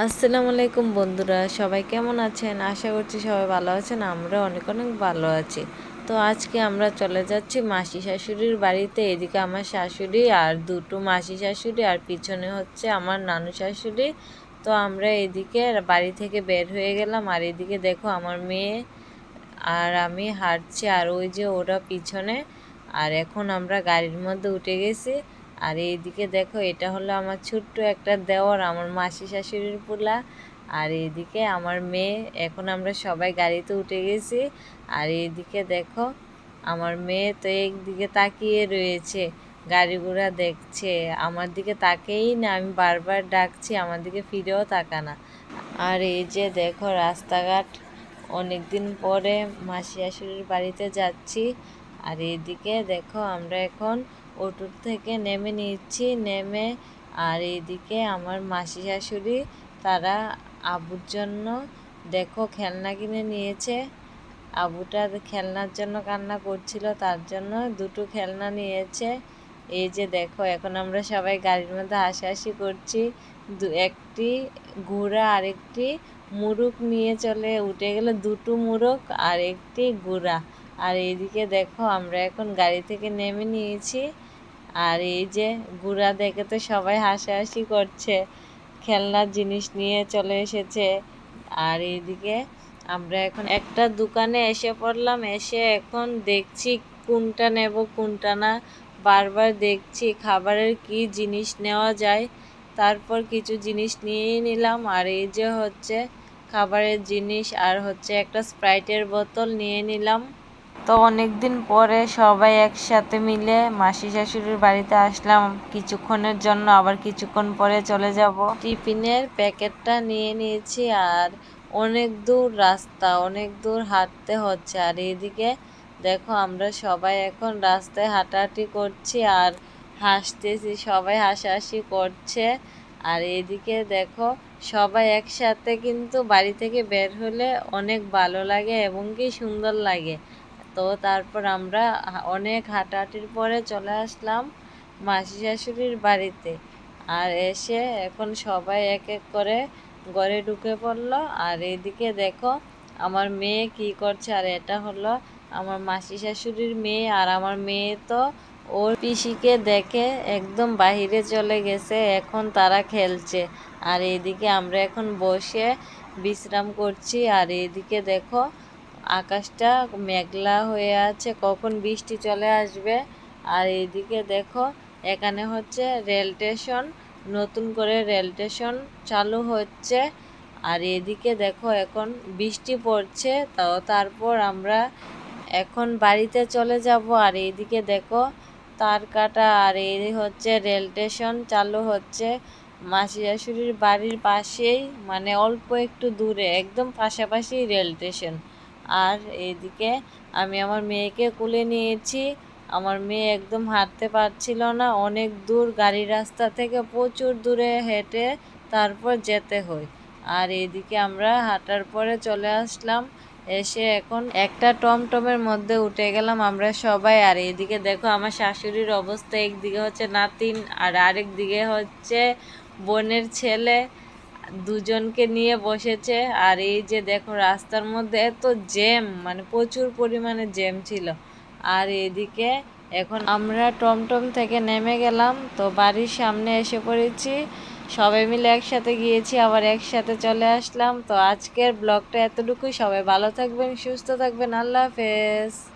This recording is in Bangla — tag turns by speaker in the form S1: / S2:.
S1: আসসালামু আলাইকুম বন্ধুরা, সবাই কেমন আছেন? আশা করছি সবাই ভালো আছেন, আমরা অনেক অনেক ভালো আছি। তো আজকে আমরা চলে যাচ্ছি মাসি শাশুড়ির বাড়িতে, এদিকে আমার শাশুড়ি আর দুটো মাসি শাশুড়ি, আর পিছনে হচ্ছে আমার নানু শাশুড়ি। তো আমরা এদিকে বাড়ি থেকে বের হয়ে গেলাম, আর এদিকে দেখো আমার মেয়ে, আর আমি হাঁটছি, আর ওই যে ওরা পিছনে, আর এখন আমরা গাড়ির মধ্যে উঠে গেছি। আর এইদিকে দেখো, এটা হলো আমার ছোট্ট একটা দেওয়ার, আমার মাসি শাশুড়ির পোলা। আর এইদিকে আমার মেয়ে, এখন আমরা সবাই গাড়িতে উঠে গেছি। আর এইদিকে দেখো, আমার মেয়ে তো একদিকে তাকিয়ে রয়েছে গাড়ি ঘোড়া দেখছে। আমার দিকে তাকেই না, আমি বারবার ডাকছি, আমার দিকে ফিরেও তাকানা আর এই যে দেখো, রাস্তাঘাট। অনেক দিন পরে মাসি শাশুড়ির বাড়িতে যাচ্ছি। আর এইদিকে দেখো আমরা এখন অটোর থেকে নেমে নিচ্ছি নেমে আর এইদিকে আমার মাসি শাশুড়ি তারা আবুর জন্য দেখো খেলনা কিনে নিয়েছে। আবুটা খেলনার জন্য কান্না করছিল, তার জন্য দুটো খেলনা নিয়েছে। এই যে দেখো এখন আমরা সবাই গাড়ির মধ্যে হাসাহাসি করছি। দু, একটি ঘোড়া আর একটি মুরুক নিয়ে চলে, উঠে গেলে দুটো মুরুক আর একটি ঘোড়া। আর এইদিকে দেখো, আমরা এখন গাড়ি থেকে নেমে নিয়েছি। আর এই যে গুড়া দেখে তো সবাই হাসাহাসি করছে, খেলনার জিনিস নিয়ে চলে এসেছে। আর এইদিকে আমরা এখন একটা দোকানে এসে পড়লাম, এসে এখন দেখছি কোনটা নেব, কোনটা না। বারবার দেখছি খাবারের কি জিনিস নেওয়া যায়, তারপর কিছু জিনিস নিয়েই নিলাম। আর এই যে হচ্ছে খাবারের জিনিস, আর হচ্ছে একটা স্প্রাইটের বোতল নিয়ে নিলাম। তো অনেক দিন পরে সবাই একসাথে মিলে মাসি শাশুড়ির বাড়িতে আসলাম। কিছুক্ষণের জন্য আবার কিছুক্ষণ পরে চলে যাব। টিফিনের প্যাকেটটা নিয়ে নিয়েছি আর অনেক দূর রাস্তা, অনেক দূর হাঁটতে হচ্ছে। আর এদিকে দেখো আমরা সবাই এখন রাস্তায় হাঁটাহাঁটি করছি আর হাসতেছি, সবাই হাসাহাসি করছে। আর এদিকে দেখো সবাই একসাথে কিন্তু বাড়ি থেকে বের হলে অনেক ভালো লাগে এবং কি সুন্দর লাগে। তো তারপর আমরা অনেক হাঁটাহাঁটির পরে চলে আসলাম মাসি শাশুড়ির বাড়িতে। আর এসে এখন সবাই এক এক করে ঘরে ঢুকে পড়ল। আর এদিকে দেখো, আমার মেয়ে কি করছে? আর এটা হলো আমার মাসি শাশুড়ির মেয়ে। আর আমার মেয়ে তো ওর পিসিকে দেখে একদম বাহিরে চলে গেছে। এখন তারা খেলছে। আর এদিকে আমরা এখন বসে বিশ্রাম করছি। আর এদিকে দেখো আকাশটা মেঘলা হয়ে আছে, কখন বৃষ্টি চলে আসবে? আর এইদিকে দেখো, এখানে হচ্ছে রেল স্টেশন, নতুন করে রেল স্টেশন চালু হচ্ছে। আর এদিকে দেখো, এখন বৃষ্টি পড়ছে, তাও তারপর আমরা এখন বাড়িতে চলে যাব। আর এইদিকে দেখো, তার কাটা আর এই হচ্ছে রেল স্টেশন চালু হচ্ছে। মাসি শাশুড়ির বাড়ির পাশেই মানে অল্প একটু দূরে, একদম পাশাপাশি রেল স্টেশন। আর এদিকে আমি আমার মেয়েকে কুলে নিয়েছি। আমার মেয়ে একদম হাঁটতে পারছিল না। অনেক দূর গাড়ি রাস্তা থেকে প্রচুর দূরে হেঁটে তারপর যেতে হয়। আর এদিকে আমরা হাঁটার পরে চলে আসলাম। এসে এখন একটা টমটমের মধ্যে উঠে গেলাম আমরা সবাই। আর এদিকে দেখো আমার শাশুড়ির অবস্থা। একদিকে হচ্ছে নাতিন আর আরেক দিকে হচ্ছে বোনের ছেলে। দুজনকে নিয়ে বসেছে। আর এই যে দেখো রাস্তার মধ্যে এত জ্যাম মানে প্রচুর পরিমাণে জ্যাম ছিল। আর এদিকে এখন আমরা টমটম থেকে নেমে গেলাম। তো বাড়ির সামনে এসে পড়েছি। সবাই মিলে একসাথে গিয়েছি, আবার একসাথে চলে আসলাম। তো আজকের ব্লগটা এতটুকুই। সবাই ভালো থাকবেন, সুস্থ থাকবেন। আল্লাহ হাফেজ।